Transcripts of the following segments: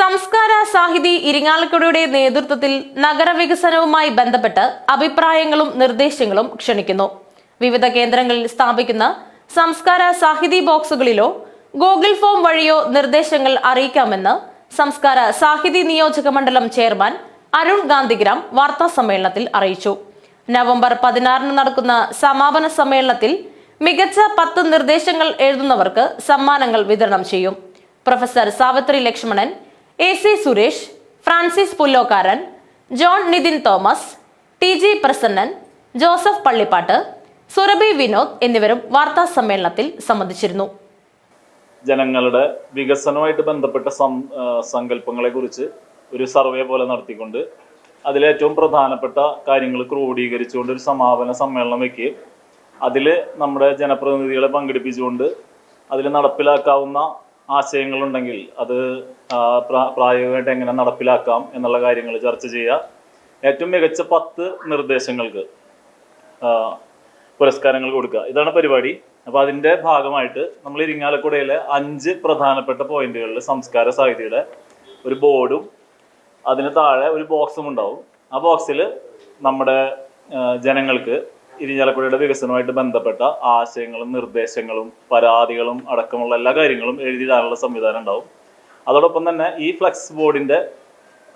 സംസ്കാര സാഹിതി ഇരിങ്ങാലക്കുടയുടെ നേതൃത്വത്തിൽ നഗരവികസനവുമായി ബന്ധപ്പെട്ട് അഭിപ്രായങ്ങളും നിർദ്ദേശങ്ങളും ക്ഷണിക്കുന്നു. വിവിധ കേന്ദ്രങ്ങളിൽ സ്ഥാപിക്കുന്ന സംസ്കാര സാഹിതി ബോക്സുകളിലോ ഗൂഗിൾ ഫോം വഴിയോ നിർദ്ദേശങ്ങൾ അറിയിക്കാമെന്ന് സംസ്കാര സാഹിതി നിയോജക മണ്ഡലം ചെയർമാൻ അരുൺ ഗാന്ധിഗ്രാം വാർത്താ സമ്മേളനത്തിൽ അറിയിച്ചു. നവംബർ പതിനാറിന് നടക്കുന്ന സമാപന സമ്മേളനത്തിൽ മികച്ച പത്ത് നിർദ്ദേശങ്ങൾ എഴുതുന്നവർക്ക് സമ്മാനങ്ങൾ വിതരണം ചെയ്യും. Professor Savitri Lakshmanan A C Suresh Francis Pullokkaran John Nithin Thomas T G Prasannan Joseph Pallippattu Surabhi Vinod എന്നിവരും വാർത്താ സമ്മേളനത്തിൽ സംബന്ധിച്ചിരുന്നു. ജനങ്ങളുടെ വികസനവുമായിട്ട് ബന്ധപ്പെട്ട സം സങ്കല്പങ്ങളെ കുറിച്ച് ഒരു സർവേ പോലെ നടത്തിക്കൊണ്ട് അതിലേറ്റവും പ്രധാനപ്പെട്ട കാര്യങ്ങൾ ക്രോഡീകരിച്ചുകൊണ്ട് ഒരു സമാപന സമ്മേളനം വയ്ക്കുകയും അതിൽ നമ്മുടെ ജനപ്രതിനിധികളെ പങ്കെടുപ്പിച്ചുകൊണ്ട് അതിൽ നടപ്പിലാക്കാവുന്ന ആശയങ്ങളുണ്ടെങ്കിൽ അത് പ്രായോഗികമായിട്ട് എങ്ങനെ നടപ്പിലാക്കാം എന്നുള്ള കാര്യങ്ങൾ ചർച്ച ചെയ്യുക. ഏറ്റവും മികച്ച പത്ത് നിർദ്ദേശങ്ങൾക്ക് പുരസ്കാരങ്ങൾ കൊടുക്കുക. ഇതാണ് പരിപാടി. അപ്പോൾ അതിന്റെ ഭാഗമായിട്ട് നമ്മൾ ഇരിങ്ങാലക്കുടയിലെ അഞ്ച് പ്രധാനപ്പെട്ട പോയിന്റുകളിൽ സംസ്കാര സാഹിത്യയുടെ ഒരു ബോർഡും അതിന് താഴെ ഒരു ബോക്സും ഉണ്ടാവും. ആ ബോക്സിൽ നമ്മുടെ ജനങ്ങൾക്ക് ഇരിഞ്ഞാലക്കുടയുടെ വികസനവുമായിട്ട് ബന്ധപ്പെട്ട ആശയങ്ങളും നിർദ്ദേശങ്ങളും പരാതികളും അടക്കമുള്ള എല്ലാ കാര്യങ്ങളും എഴുതിയിടാനുള്ള സംവിധാനം ഉണ്ടാവും. അതോടൊപ്പം തന്നെ ഈ ഫ്ലെക്സ് ബോർഡിന്റെ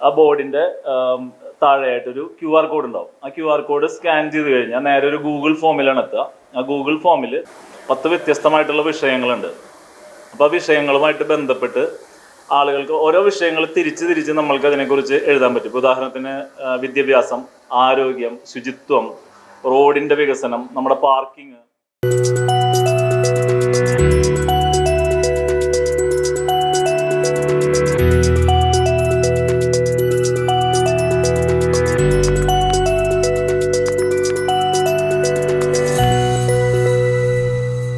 ആ ബോർഡിന്റെ ആം, താഴെയായിട്ടൊരു ക്യു ആർ കോഡ് ഉണ്ടാവും. ആ ക്യു ആർ കോഡ് സ്കാൻ ചെയ്ത് കഴിഞ്ഞാൽ നേരെ ഒരു ഗൂഗിൾ ഫോമിലാണ് എത്തുക. ആ ഗൂഗിൾ ഫോമിൽ പത്ത് വ്യത്യസ്തമായിട്ടുള്ള വിഷയങ്ങളുണ്ട്. അപ്പോൾ ആ വിഷയങ്ങളുമായിട്ട് ബന്ധപ്പെട്ട് ആളുകൾക്ക് ഓരോ വിഷയങ്ങൾ തിരിച്ച് തിരിച്ച് നമ്മൾക്ക് അതിനെക്കുറിച്ച് എഴുതാൻ പറ്റും. ഉദാഹരണത്തിന് വിദ്യാഭ്യാസം ആരോഗ്യം ശുചിത്വം റോഡിന്റെ വികസനം നമ്മുടെ പാർക്കിംഗ്